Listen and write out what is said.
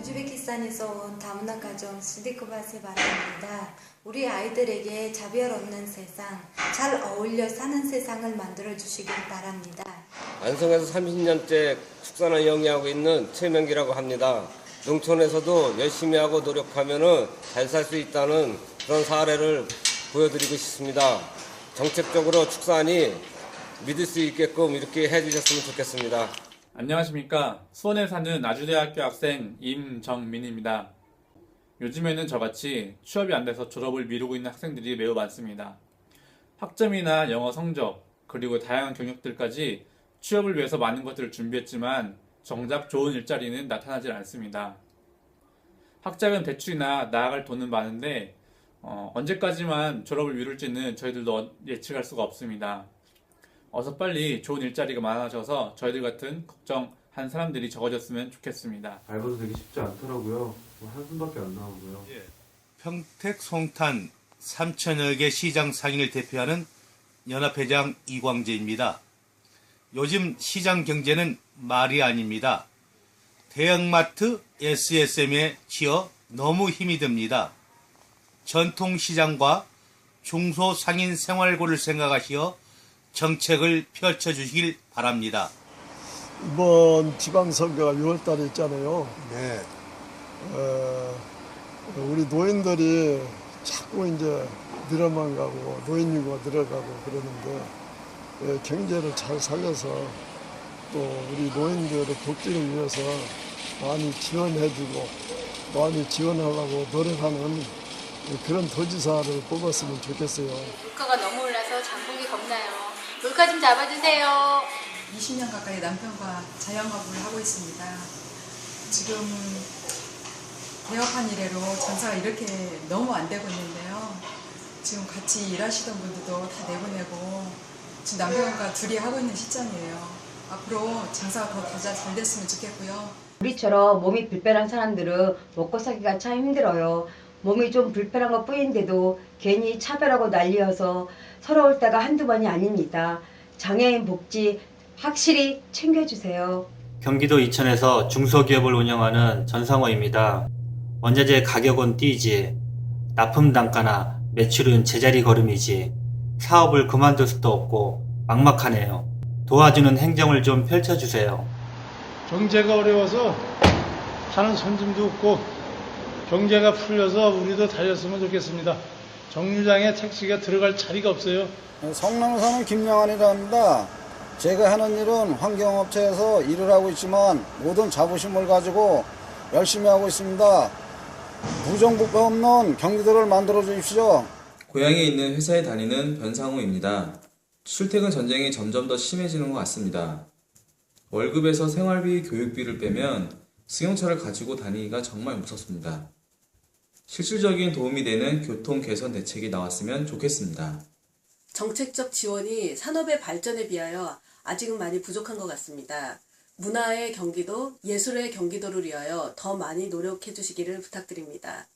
우즈베키스탄에서 온 다문화 가정 스디코바세 바랍니다. 우리 아이들에게 자별 없는 세상, 잘 어울려 사는 세상을 만들어 주시길 바랍니다. 안성에서 30년째 축산을 영위하고 있는 최명기라고 합니다. 농촌에서도 열심히 하고 노력하면 잘 살 수 있다는 그런 사례를 보여드리고 싶습니다. 정책적으로 축산이 믿을 수 있게끔 이렇게 해주셨으면 좋겠습니다. 안녕하십니까. 수원에 사는 아주대학교 학생 임정민입니다. 요즘에는 저같이 취업이 안 돼서 졸업을 미루고 있는 학생들이 매우 많습니다. 학점이나 영어 성적, 그리고 다양한 경력들까지 취업을 위해서 많은 것들을 준비했지만 정작 좋은 일자리는 나타나질 않습니다. 학자금 대출이나 나아갈 돈은 많은데 어, 언제까지만 졸업을 미룰지는 저희들도 예측할 수가 없습니다. 어서 빨리 좋은 일자리가 많아져서 저희들 같은 걱정한 사람들이 적어졌으면 좋겠습니다. 알바도 되게 쉽지 않더라고요. 뭐 한숨밖에 안 나오고요. 평택 송탄 3천여 개 시장 상인을 대표하는 연합회장 이광재입니다. 요즘 시장 경제는 말이 아닙니다. 대형마트 SSM에 치여 너무 힘이 듭니다. 전통시장과 중소상인 생활고를 생각하시어 정책을 펼쳐주시길 바랍니다. 이번 지방선거가 6월달에 있잖아요. 네. 어, 우리 노인들이 자꾸 이제 늘어만 가고 노인유가 늘어가고 그러는데 예, 경제를 잘 살려서 또 우리 노인들의 복지를 위해서 많이 지원해주고 많이 지원하려고 노력하는 그런 도지사를 뽑았으면 좋겠어요. 물가가 너무 올라서 장보기 겁나요. 물가 좀 잡아주세요. 20년 가까이 남편과 자영업을 하고 있습니다. 지금 개업한 이래로 장사가 이렇게 너무 안 되고 있는데요. 지금 같이 일하시던 분들도 다 내보내고 지금 남편과 둘이 하고 있는 시점이에요. 앞으로 장사가 더잘 됐으면 좋겠고요. 우리처럼 몸이 불편한 사람들은 먹고 살기가 참 힘들어요. 몸이 좀 불편한 것 뿐인데도 괜히 차별하고 난리여서 서러울 때가 한두 번이 아닙니다. 장애인 복지 확실히 챙겨주세요. 경기도 이천에서 중소기업을 운영하는 전상호입니다. 원자재 가격은 뛰지, 납품 단가나 매출은 제자리 걸음이지, 사업을 그만둘 수도 없고 막막하네요. 도와주는 행정을 좀 펼쳐주세요. 경제가 어려워서 하는 손님도 없고 경제가 풀려서 우리도 달렸으면 좋겠습니다. 정류장에 택시가 들어갈 자리가 없어요. 성남에 사는 김영환이라 합니다. 제가 하는 일은 환경업체에서 일을 하고 있지만 모든 자부심을 가지고 열심히 하고 있습니다. 부정부패 없는 경기도를 만들어 주십시오. 고향에 있는 회사에 다니는 변상우입니다. 출퇴근 전쟁이 점점 더 심해지는 것 같습니다. 월급에서 생활비, 교육비를 빼면 승용차를 가지고 다니기가 정말 무섭습니다. 실질적인 도움이 되는 교통 개선 대책이 나왔으면 좋겠습니다. 정책적 지원이 산업의 발전에 비하여 아직은 많이 부족한 것 같습니다. 문화의 경기도, 예술의 경기도를 위하여 더 많이 노력해 주시기를 부탁드립니다.